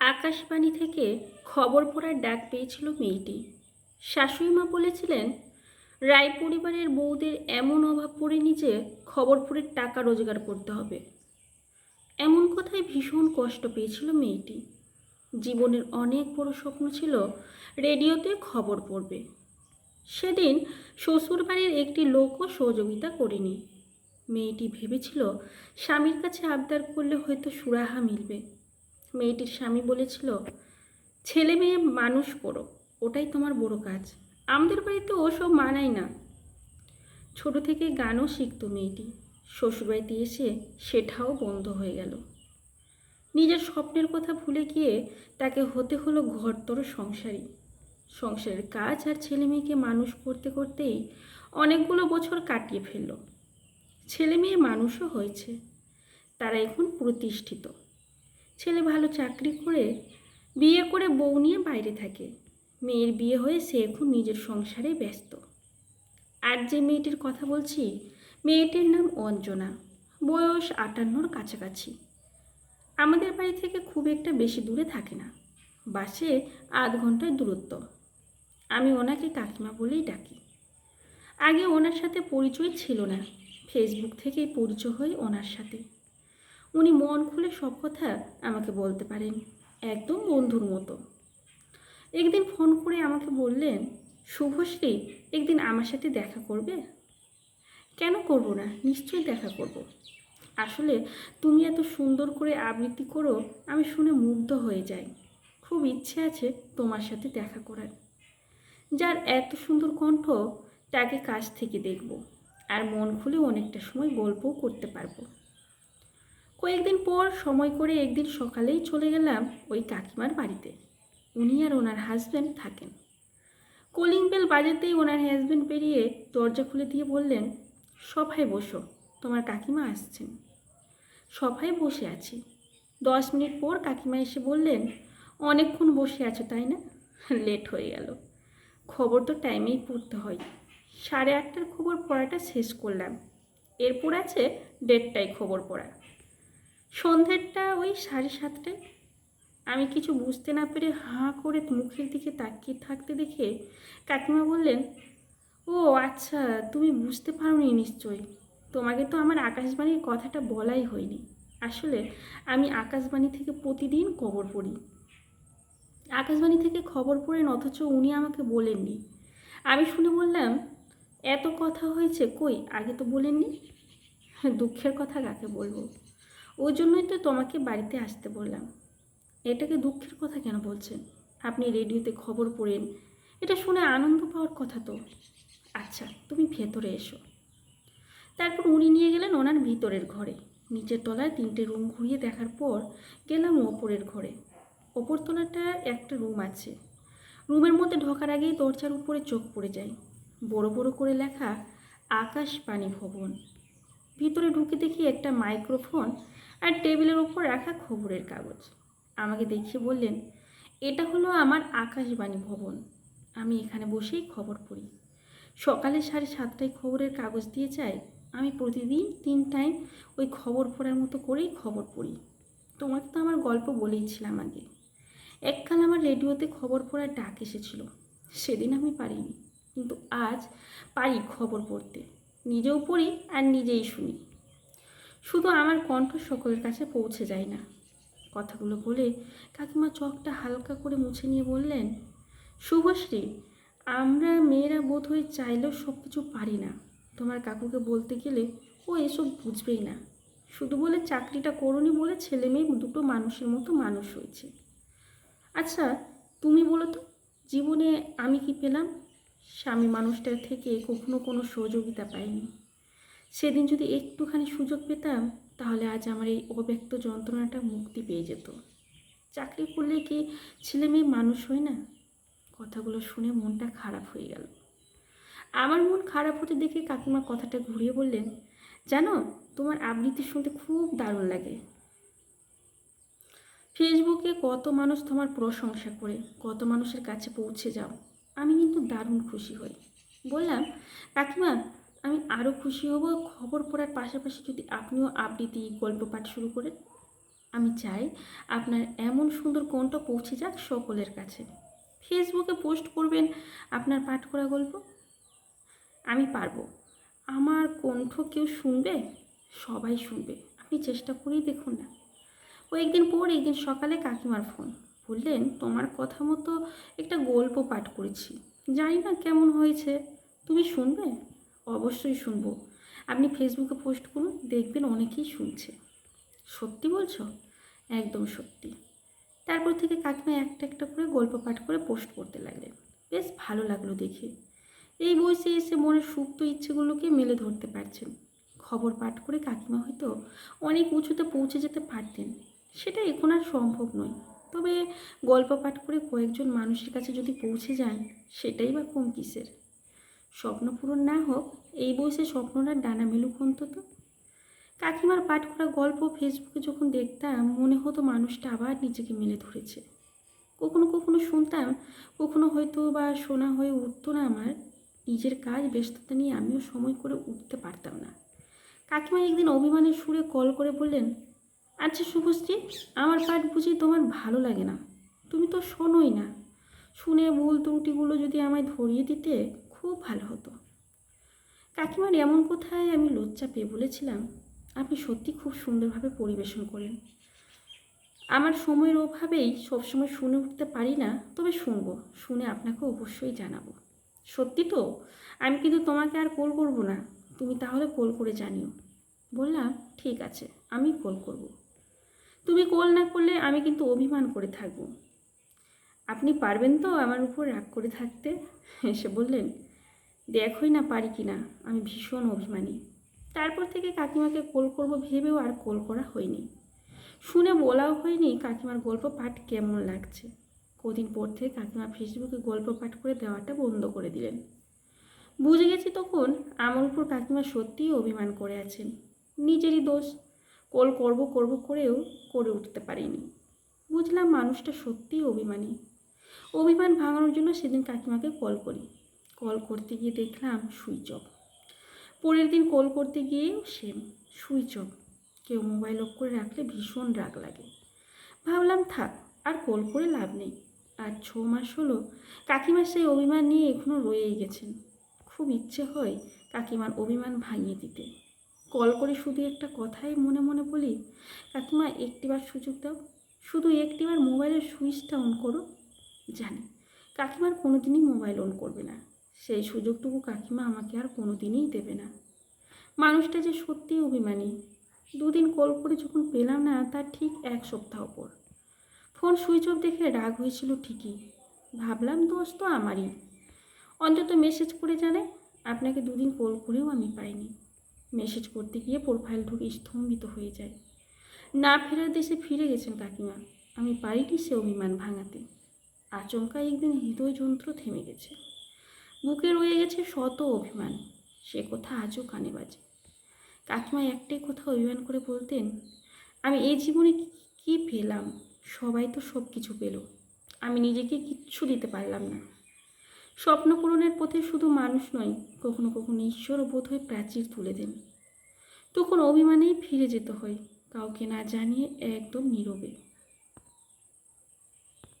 আকাশবাণী থেকে খবর পড়ার ডাক পেয়েছিল মেয়েটি। শাশুড়ি মা বলেছিলেন, রায় পরিবারের বউদের এমন অভাব পড়েনি যে খবর পড়ে টাকা রোজগার করতে হবে। এমন কথায় ভীষণ কষ্ট পেয়েছিল মেয়েটি। জীবনের অনেক বড় স্বপ্ন ছিল রেডিওতে খবর পড়বে। সেদিন শ্বশুরবাড়ির একটি লোকও সহযোগিতা করেনি। মেয়েটি ভেবেছিল, স্বামীর কাছে আবদার করলে হয়তো সুরাহা মিলবে। মেয়েটির স্বামী বলেছিল, ছেলে মেয়ে মানুষ করো, ওটাই তোমার বড় কাজ। আমাদের বাড়িতে ওসব মানায় না। ছোট থেকে গানও শিখতো মেয়েটি। শ্বশুরবাড়িতে এসে সেটাও বন্ধ হয়ে গেল। নিজের স্বপ্নের কথা ভুলে গিয়ে তাকে হতে হলো ঘরতর সংসারী। সংসারের কাজ আর ছেলে মেয়েকে মানুষ করতে করতেই অনেকগুলো বছর কাটিয়ে ফেলল। ছেলে মেয়ে মানুষও হয়েছে, তারা এখন প্রতিষ্ঠিত। ছেলে ভালো চাকরি করে, বিয়ে করে বউ নিয়ে বাইরে থাকে। মেয়ের বিয়ে হয়ে সে এখন নিজের সংসারে ব্যস্ত। আর যে মেয়েটির কথা বলছি, মেয়েটির নাম অঞ্জনা। বয়স আটান্নর কাছাকাছি। আমাদের বাড়ি থেকে খুব একটা বেশি দূরে থাকে না। বাসে আধ ঘণ্টার দূরত্ব। আমি ওনাকে কাকিমা বলেই ডাকি। আগে ওনার সাথে পরিচয় ছিল না। ফেসবুক থেকেই পরিচয় হয় ওনার সাথে। উনি মন খুলে সব কথা আমাকে বলতে পারেন, একদম বন্ধুর মতো। একদিন ফোন করে আমাকে বললেন শুভশ্রী একদিন আমার সাথে দেখা করবে? কেন করব না, নিশ্চয়ই দেখা করব। আসলে তুমি এত সুন্দর করে আবৃত্তি করো, আমি শুনে মুগ্ধ হয়ে যাই। খুব ইচ্ছে আছে তোমার সাথে দেখা করার। যার এত সুন্দর কণ্ঠ, তাকে কাছ থেকে দেখব, আর মন খুলে অনেকটা সময় গল্পও করতে পারব। কয়েকদিন পর সময় করে একদিন সকালেই চলে গেলাম ওই কাকিমার বাড়িতে। উনি আর ওনার হাজব্যান্ড থাকেন। কলিং বেল বাজাতেই ওনার হাজব্যান্ড বেরিয়ে দরজা খুলে দিয়ে বললেন, সভায় বসো, তোমার কাকিমা আসছেন। সভায় বসে আছি। দশ মিনিট পর কাকিমা এসে বললেন, অনেকক্ষণ বসে আছো, তাই না? লেট হয়ে গেল। খবর তো টাইমেই পড়তে হয়। সাড়ে আটটার খবর পড়াটা শেষ করলাম। এরপর আছে দেড়টায় খবর পড়া। সন্ধ্যেরটা ওই সাড়ে সাতটায়। আমি কিছু বুঝতে না পেরে হাঁ করে মুখের দিকে তাকিয়ে থাকতে দেখে কাকিমা বললেন, ও আচ্ছা তুমি বুঝতে পারোনি নিশ্চয়ই। তোমাকে তো আমার আকাশবাণীর কথাটা বলাই হয়নি। আসলে আমি আকাশবাণী থেকে প্রতিদিন খবর পড়ি। আকাশবাণী থেকে খবর পড়েন অথচ উনি আমাকে বলেননি। আমি শুনে বললাম, এত কথা হয়েছে কই? আগে তো বলেননি? দুঃখের কথা কাকে বলব? ওই জন্যই তো তোমাকে বাড়িতে আসতে বললাম। এটাকে দুঃখের কথা কেন বলছেন? আপনি রেডিওতে খবর পড়েন, এটা শুনে আনন্দ পাওয়ার কথা তো। আচ্ছা তুমি ভেতরে এসো। তারপর উনি নিয়ে গেলেন ওনার ভিতরের ঘরে। নিচের তলায় তিনটে রুম ঘুরিয়ে দেখার পর গেলাম ওপরের ঘরে। ওপর তলাটা একটা রুম আছে। রুমের মধ্যে ঢোকার আগেই দরজার উপরে চোখ পড়ে যায়। বড় বড় করে লেখা, আকাশবাণী ভবন। ভিতরে ঢুকে দেখি একটা মাইক্রোফোন আর টেবিলের উপর রাখা খবরের কাগজ। আমাকে দেখিয়ে বললেন, এটা হলো আমার আকাশবাণী ভবন। আমি এখানে বসেই খবর পড়ি। সকালে সাড়ে সাতটায় খবরের কাগজ দিয়ে যায় আমি প্রতিদিন তিন টাইম ওই খবর পড়ার মতো করেই খবর পড়ি। তোমাকে তো আমার গল্প বলেইছিলাম আগে। এককাল আমার রেডিওতে খবর পড়ার ডাক এসেছিল। সেদিন আমি পারিনি। কিন্তু আজ পারি খবর পড়তে। নিজেও পড়ি আর নিজেই শুনি। শুধু আমার কণ্ঠ সকলের কাছে পৌঁছে যায় না। কথাগুলো বলে কাকিমা চোখটা হালকা করে মুছে নিয়ে বললেন, শুভশ্রী, আমরা মেয়েরা বোধ হয়ে চাইলেও সব কিছু পারি না। তোমার কাকুকে বলতে গেলে ও এসব বুঝবেই না। শুধু বলে চাকরিটা করনি বলে ছেলে মেয়ে দুটো মানুষের মতো মানুষ হয়েছে। আচ্ছা তুমি বলো তো, জীবনে আমি কি পেলাম? স্বামী মানুষটার থেকে কখনো কোনো সহযোগিতা পাইনি সেদিন যদি একটুখানি সুযোগ পেতাম, তাহলে আজ আমার এই অব্যক্ত যন্ত্রণাটা মুক্তি পেয়ে যেত। চাকরি করলে কি ছেলে মেয়ে মানুষ হয় না? কথাগুলো শুনে মনটা খারাপ হয়ে গেল। আমার মন খারাপ হতে দেখে কাকিমা কথাটা ঘুরিয়ে বললেন, জানো, তোমার আবৃত্তি শুনতে খুব দারুণ লাগে। ফেসবুকে কত মানুষ তোমার প্রশংসা করে, কত মানুষের কাছে পৌঁছে যাও। আমি কিন্তু দারুণ খুশি হই। বললাম, কাকিমা, আমি আরও খুশি হব খবর পড়ার পাশাপাশি যদি আপনিও আবৃত্তি গল্প পাঠ শুরু করেন। আমি চাই আপনার এমন সুন্দর কণ্ঠ পৌঁছে যাক সকলের কাছে। ফেসবুকে পোস্ট করবেন আপনার পাঠ করা গল্প। আমি পারব। আমার কণ্ঠ কেউ শুনবে? সবাই শুনবে। আপনি চেষ্টা করেই দেখুন না। কয়েকদিন পর, একদিন সকালে কাকিমার ফোন। বললেন, তোমার কথা মতো একটা গল্প পাঠ করেছি। জানি না কেমন হয়েছে। তুমি শুনবে? অবশ্যই শুনব। আপনি ফেসবুকে পোস্ট করুন, দেখবেন অনেকেই শুনছে। সত্যি বলছো? একদম সত্যি। তারপর থেকে কাকিমা একটা একটা করে গল্প পাঠ করে পোস্ট করতে লাগলেন। বেশ ভালো লাগল দেখে। এই বয়সে এসে মনের সুপ্ত ইচ্ছেগুলোকে মেলে ধরতে পারছেন। খবর পাঠ করে কাকিমা হয়তো অনেক উঁচুতে পৌঁছে যেতে পারতেন। সেটা এখন আর সম্ভব নয়। তবে গল্প পাঠ করে কয়েকজন মানুষের কাছে যদি পৌঁছে যান সেটাই বা কম কিসের? স্বপ্ন পূরণ না হোক, এই বয়সে স্বপ্নটা ডানা মেলুক অন্তত। কাকিমার পাঠ করা গল্প ফেসবুকে যখন দেখতাম, মনে হতো মানুষটা আবার নিজেকে মেলে ধরেছে। কখনো কখনো শুনতাম, কখনো হয়তো বা শোনা হয়ে উঠতো না আমার। নিজের কাজ, ব্যস্ততা নিয়ে আমিও সময় করে উঠতে পারতাম না। কাকিমা একদিন অভিমানের সুরে কল করে বললেন আচ্ছা শুভশ্রী, আমার পাঠ বুঝি তোমার ভালো লাগে না। তুমি তো শোনোই না। শুনে ভুল ত্রুটিগুলো যদি আমায় ধরিয়ে দিতে খুব ভালো হতো। কাকিমার এমন কোথায় আমি লজ্জা পেয়ে বলেছিলাম, আপনি সত্যি খুব সুন্দরভাবে পরিবেশন করেন। আমার সময়ের অভাবেই সবসময় শুনে উঠতে পারি না, তবে শুনব, শুনে আপনাকে অবশ্যই জানাব। সত্যি তো? আমি কিন্তু তোমাকে আর কল করব না। তুমি তাহলে কল করে জানিও। বললাম, ঠিক আছে, আমি কল করব। তুমি কল না করলে আমি কিন্তু অভিমান করে থাকব। আপনি পারবেন তো আমার উপর রাগ করে থাকতে? এসে বললেন, দেখোই না পারি কি না, আমি ভীষণ অভিমানী। তারপর থেকে কাকিমাকে কল করব ভেবেও আর কল করা হয়নি। শুনে বলাও হয়নি কাকিমার গল্প পাঠ কেমন লাগছে। কদিন পর থেকে কাকিমা ফেসবুকে গল্প পাঠ করে দেওয়াটা বন্ধ করে দিলেন। বুঝে গেছি তখন আমার উপর কাকিমা সত্যিই অভিমান করে আছেন। নিজেরই দোষ কল করব করব করেও করে উঠতে পারিনি। বুঝলাম মানুষটা সত্যিই অভিমানী। অভিমান ভাঙানোর জন্য সেদিন কাকিমাকে কল করি। কল করতে গিয়ে দেখলাম সুইচ অফ। পরের দিন কল করতে গিয়েও সেম, সুইচ অফ। কেউ মোবাইল অফ করে রাখলে ভীষণ রাগ লাগে। ভাবলাম থাক, আর কল করে লাভ নেই। আর ছ মাস হলো কাকিমার সেই অভিমান নিয়ে এখনও রয়েই গেছেন। খুব ইচ্ছে হয় কাকিমার অভিমান ভাঙিয়ে দিতে। কল করে শুধু একটা কথাই মনে মনে বলি, কাকিমা, একটিবার সুযোগ দাও। শুধু একটিবার মোবাইলের সুইচটা অন করো, জানি কাকিমার কোনো দিনই মোবাইল অন করবে না। সেই সুযোগটুকু কাকিমা আমাকে আর কোনো দিনই দেবে না। মানুষটা যে সত্যিই অভিমানী। দুদিন কল করে যখন পেলাম না, তার ঠিক এক সপ্তাহ পর। ফোন সুইচ অফ দেখে রাগ হয়েছিল ঠিকই। ভাবলাম, দোষ তো আমারই। অন্তত মেসেজ করে জানে আপনাকে দুদিন কল করেও আমি পাইনি। মেসেজ করতে গিয়ে প্রোফাইল ঢুকে স্তম্ভিত হয়ে যায়। না ফেরার দেশে ফিরে গেছেন কাকিমা। আমি পারিনি সে অভিমান ভাঙাতে। আচমকা একদিন হৃদয় যন্ত্র থেমে গেছে। বুকে রয়ে গেছে শত অভিমান। সে কথা আজও কানে বাজে। কাকিমা একটাই কথা অভিমান করে বলতেন, আমি এই জীবনে কি পেলাম? সবাই তো সব কিছু পেল। আমি নিজেকে কিচ্ছু দিতে পারলাম না। স্বপ্ন পূরণের পথে শুধু মানুষ নয়, কখনো কখনো ঈশ্বর বোধ হয় প্রাচীর তুলে দেন। তখন অভিমানেই ফিরে যেতে হয়, কাউকে না জানিয়ে একদম নীরবে।